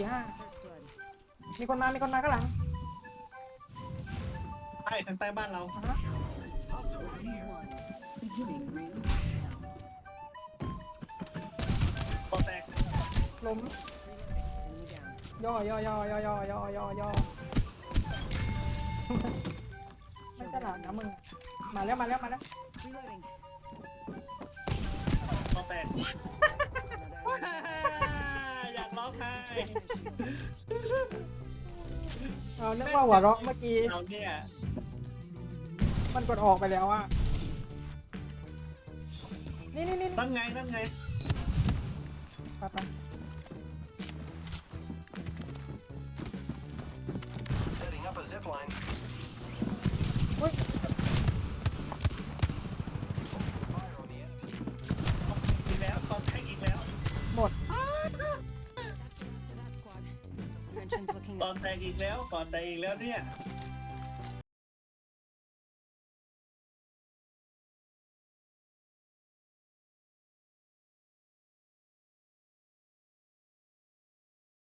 สี่ห้า First blood. มีคนมา มีคนมาข้างหลังใช่ทางใต้บ้านเราอ่าฮะ One. Beginning ring. ก็แตกล้ม Enemy down. ย่อย่อย่อย่อย่อย่อย่อย่อไม่ฉลาดนะมึง มาแล้วมาแล้วมาแล้ว Reloading. ก็แตก เอานึกว่าหัวเราะเมื่อกี้ เราเนี่ย มันกดออกไปแล้วอะนี่นี่นี่นั่นไงนั่นไงไปไป Setting up a zip line. อุ้ย ตอนแตกอีกแล้วก่อนแตกอีกแล้วเนี่ย